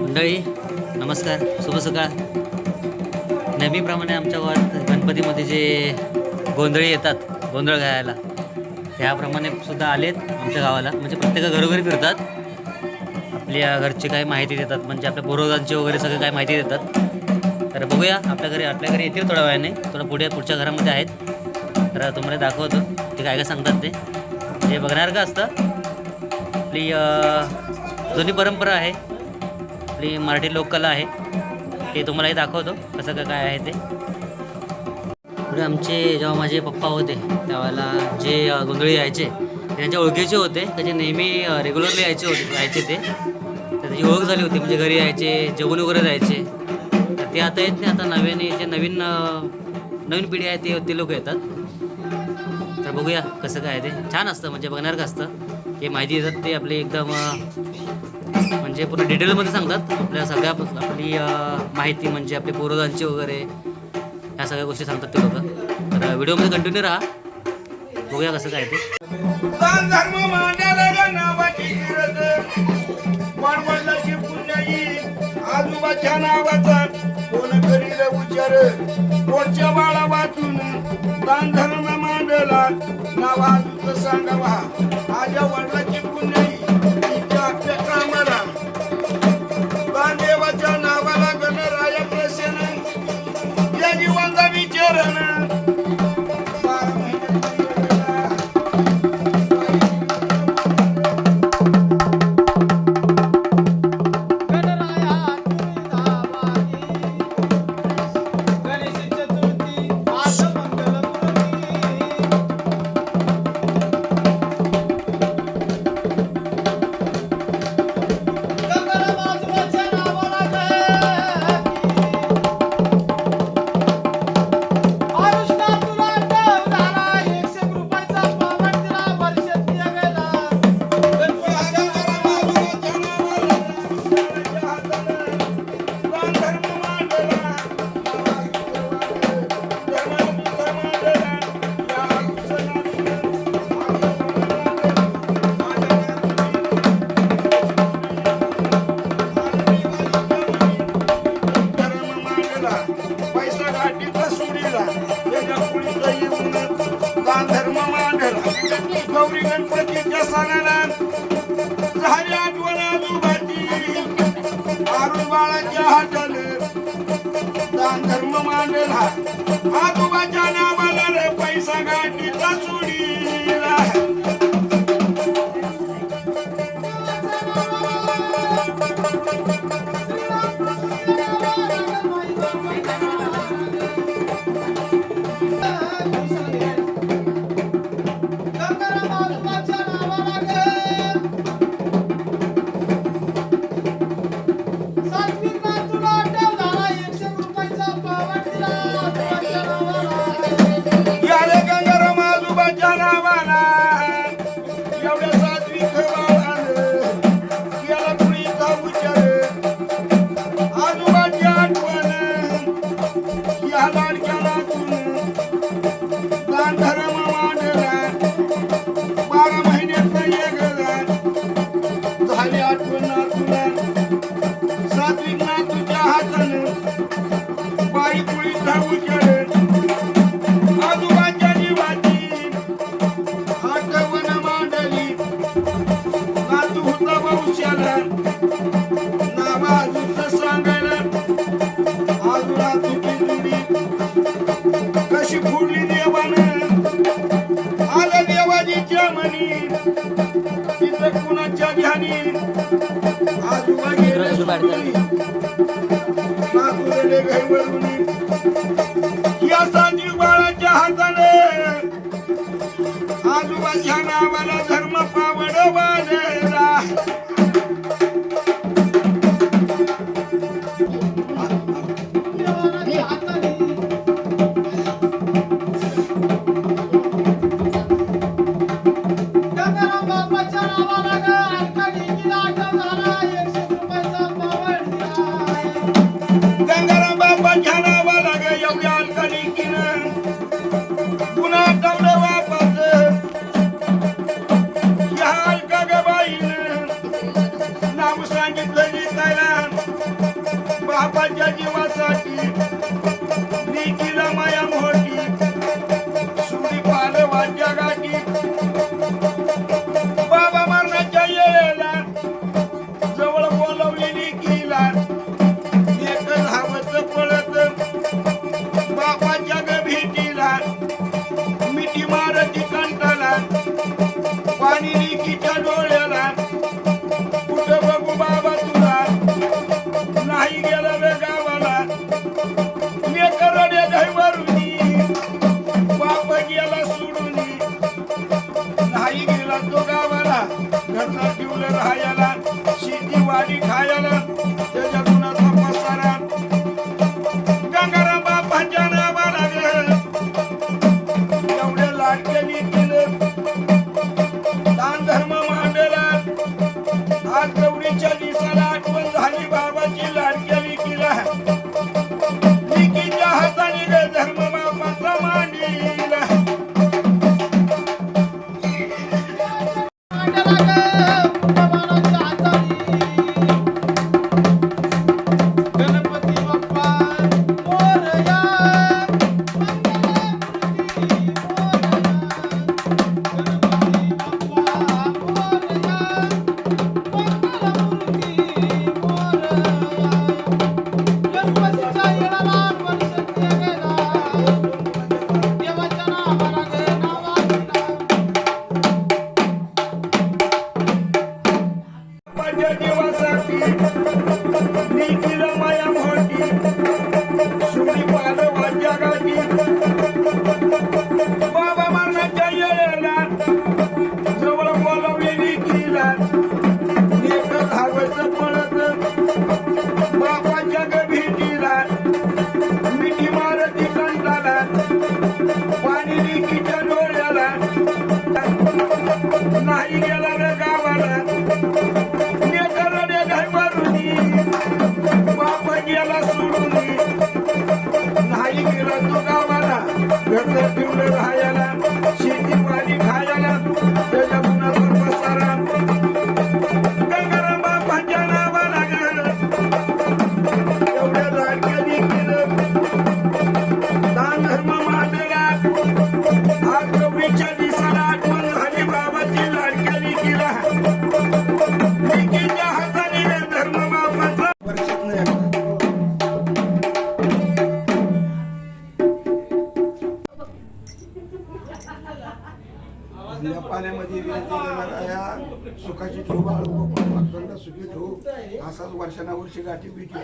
मंडळी नमस्कार शुभ सकाळ. नेहमीप्रमाणे आमच्या गावात गणपतीमध्ये जे गोंधळी येतात गोंधळ घालायला त्याप्रमाणे सुद्धा आलेत आमच्या गावाला. म्हणजे प्रत्येक घरोघरी फिरतात. आपल्या घरची काही माहिती देतात म्हणजे आपल्या पूर्वजांची वगैरे सगळं काही माहिती देतात. तर बघूया आपल्या घरी आपल्या घरी येतील थोड्या वेळाने. थोडं पुढे पुढच्या घरामध्ये आहेत. तर तुम्हाला दाखवतो ते काय काय सांगतात ते. हे बघणार का असतं? आपली जुनी परंपरा आहे. आपली मराठी लोककला आहे. ते तुम्हालाही दाखवतो कसं काय काय आहे ते. पुढे आमचे जेव्हा माझे पप्पा होते त्यावेळेला जे गोंधळी यायचे ते त्यांच्या ओळखीचे होते. त्याचे नेहमी रेग्युलरली यायचे होते यायचे ते. तर त्याची ओळख झाली होती म्हणजे घरी यायचे जेवण वगैरे जायचे. तर ते आता येत नाही आता नव्याने जे नवीन नवीन पिढी आहे ते ते लोक येतात. तर बघूया कसं काय आहे ते. छान असतं म्हणजे बघणार का असतं? ते माहिती देतात ते आपली एकदम म्हणजे पूर्ण डिटेलमध्ये सांगतात आपल्या सगळ्या आपली माहिती म्हणजे आपल्या पूर्वजांची वगैरे ह्या सगळ्या गोष्टी सांगतात ते लोक. तर व्हिडिओमध्ये कंटिन्यू राहा. बघूया कसं काय ते. आजोबाच्या नावाचा. कोण करील उच्चार कोणच्या बाळा वाचून दान धर्म मांडला? नावा तुझं सांगावा. माझ्या वडिलाची श्री गणपतीच्या सणाला झाली आठवण आजोबाची. आरुण बाळाच्या हाताने दान धर्म मांडला. आजोबाच्या नावाला रे पैसा गाठीचा सुडीला आजोबाची फुडली देवानं. आलं देवाजीच्या मनी तिथं कुणाच्या ध्यानी? आजोबा गेले रडे घाईवरून या संजीव बाळाच्या हाताने. आजोबाच्या नावाला धर्म पावड वाढला देवासाठी लेकर Thank you. या पाण्यामध्ये या सुखाची ठेवू आळू सुखी ठेवू. असाच वर्षानुवर्षी गाठी बिटी